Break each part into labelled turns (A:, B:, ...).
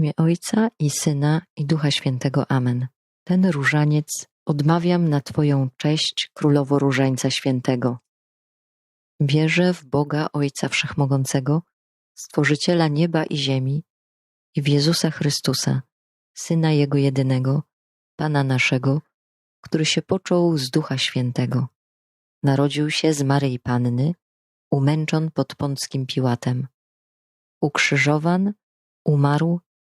A: imię Ojca i Syna i Ducha Świętego. Amen. Ten różaniec odmawiam na Twoją cześć, Królowo Różańca Świętego. Wierzę w Boga Ojca Wszechmogącego, Stworzyciela nieba i ziemi i w Jezusa Chrystusa, Syna Jego jedynego, Pana naszego, który się począł z Ducha Świętego. Narodził się z Maryi Panny, umęczon pod Pąckim Piłatem. Ukrzyżowan, umarł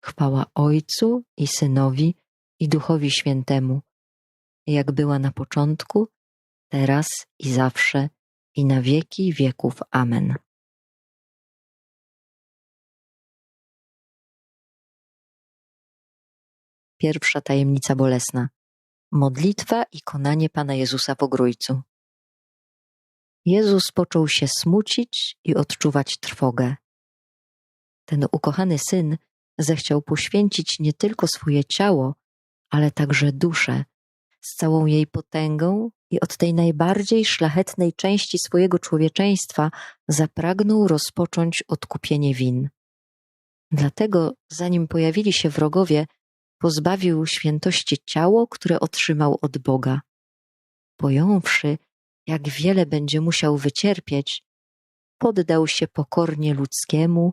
A: Chwała Ojcu i Synowi i Duchowi Świętemu, jak była na początku, teraz i zawsze, i na wieki wieków. Amen. Pierwsza tajemnica bolesna. Modlitwa i konanie Pana Jezusa w ogrójcu. Jezus począł się smucić i odczuwać trwogę. Ten ukochany syn zechciał poświęcić nie tylko swoje ciało, ale także duszę, z całą jej potęgą i od tej najbardziej szlachetnej części swojego człowieczeństwa zapragnął rozpocząć odkupienie win. Dlatego, zanim pojawili się wrogowie, pozbawił świętości ciało, które otrzymał od Boga. Pojąwszy, jak wiele będzie musiał wycierpieć, poddał się pokornie ludzkiemu,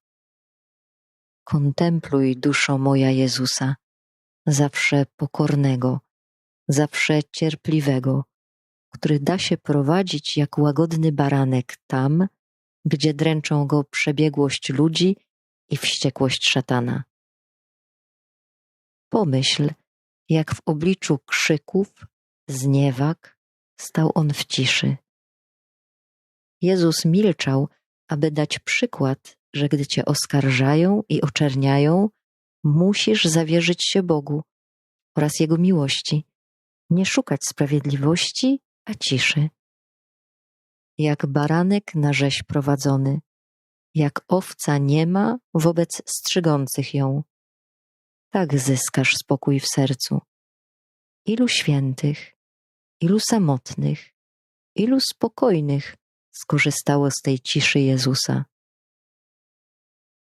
A: Kontempluj, duszo moja Jezusa, zawsze pokornego, zawsze cierpliwego, który da się prowadzić jak łagodny baranek tam, gdzie dręczą go przebiegłość ludzi i wściekłość szatana. Pomyśl, jak w obliczu krzyków, zniewag, stał on w ciszy. Jezus milczał, aby dać przykład, że gdy cię oskarżają i oczerniają, musisz zawierzyć się Bogu oraz Jego miłości, nie szukać sprawiedliwości, a ciszy. Jak baranek na rzeź prowadzony, jak owca nie ma wobec strzygących ją. Tak zyskasz spokój w sercu. Ilu świętych, ilu samotnych, ilu spokojnych skorzystało z tej ciszy Jezusa.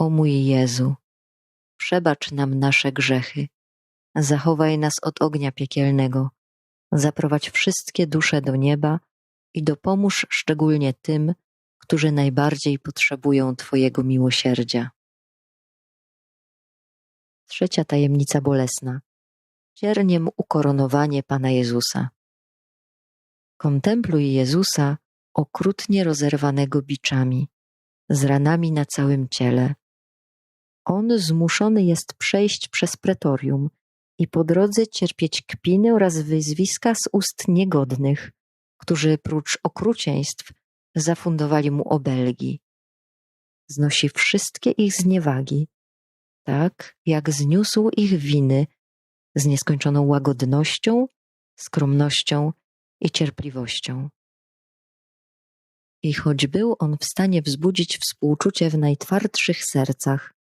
A: O mój Jezu, przebacz nam nasze grzechy, zachowaj nas od ognia piekielnego, zaprowadź wszystkie dusze do nieba i dopomóż szczególnie tym, którzy najbardziej potrzebują Twojego miłosierdzia. Trzecia tajemnica bolesna. Cierniem ukoronowanie Pana Jezusa. Kontempluj Jezusa okrutnie rozerwanego biczami, z ranami na całym ciele. On zmuszony jest przejść przez pretorium i po drodze cierpieć kpiny oraz wyzwiska z ust niegodnych, którzy prócz okrucieństw zafundowali mu obelgi. Znosi wszystkie ich zniewagi, tak jak zniósł ich winy z nieskończoną łagodnością, skromnością i cierpliwością. I choć był on w stanie wzbudzić współczucie w najtwardszych sercach,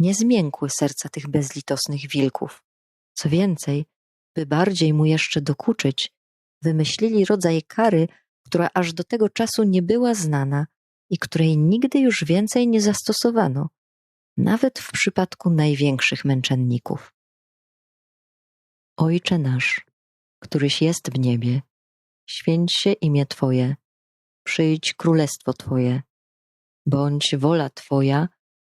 A: nie zmiękły serca tych bezlitosnych wilków. Co więcej, by bardziej mu jeszcze dokuczyć, wymyślili rodzaj kary, która aż do tego czasu nie była znana i której nigdy już więcej nie zastosowano, nawet w przypadku największych męczenników. Ojcze nasz, któryś jest w niebie, święć się imię Twoje, przyjdź królestwo Twoje, bądź wola Twoja,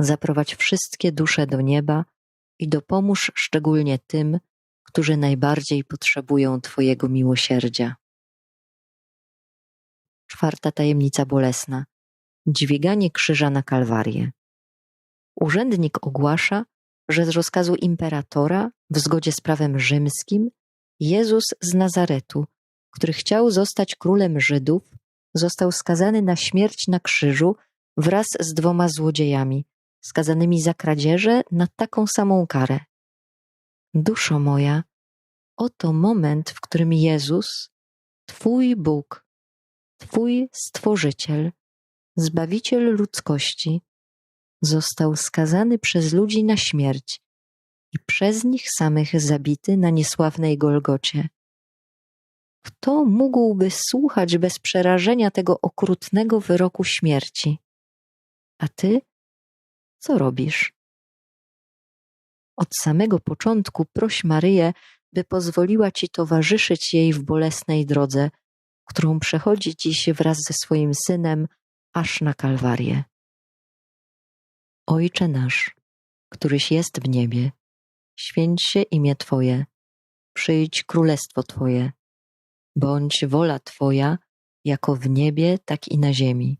A: zaprowadź wszystkie dusze do nieba i dopomóż szczególnie tym, którzy najbardziej potrzebują Twojego miłosierdzia. Czwarta tajemnica bolesna. Dźwiganie krzyża na Kalwarię. Urzędnik ogłasza, że z rozkazu imperatora, w zgodzie z prawem rzymskim, Jezus z Nazaretu, który chciał zostać królem Żydów, został skazany na śmierć na krzyżu wraz z dwoma złodziejami, skazanymi za kradzieże na taką samą karę. Duszo moja, oto moment, w którym Jezus, Twój Bóg, Twój Stworzyciel, Zbawiciel ludzkości, został skazany przez ludzi na śmierć i przez nich samych zabity na niesławnej Golgocie. Kto mógłby słuchać bez przerażenia tego okrutnego wyroku śmierci? A ty co robisz? Od samego początku proś Maryję, by pozwoliła ci towarzyszyć jej w bolesnej drodze, którą przechodzi dziś wraz ze swoim synem aż na Kalwarię. Ojcze nasz, któryś jest w niebie, święć się imię Twoje, przyjdź królestwo Twoje, bądź wola Twoja, jako w niebie, tak i na ziemi.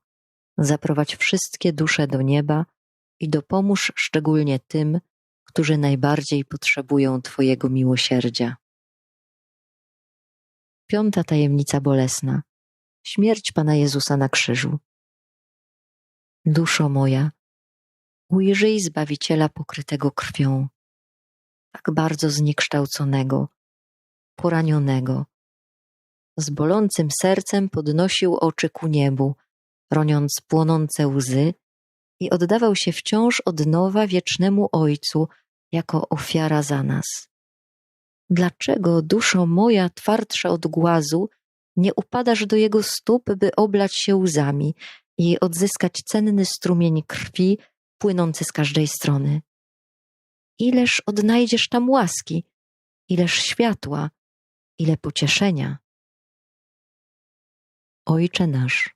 A: zaprowadź wszystkie dusze do nieba i dopomóż szczególnie tym, którzy najbardziej potrzebują Twojego miłosierdzia. Piąta tajemnica bolesna. Śmierć Pana Jezusa na krzyżu. Duszo moja, ujrzyj Zbawiciela pokrytego krwią, tak bardzo zniekształconego, poranionego. Z bolącym sercem podnosił oczy ku niebu, roniąc płonące łzy i oddawał się wciąż od nowa wiecznemu Ojcu jako ofiara za nas. Dlaczego, duszo moja twardsza od głazu, nie upadasz do Jego stóp, by oblać się łzami i odzyskać cenny strumień krwi płynący z każdej strony? Ileż odnajdziesz tam łaski, ileż światła, ile pocieszenia. Ojcze nasz,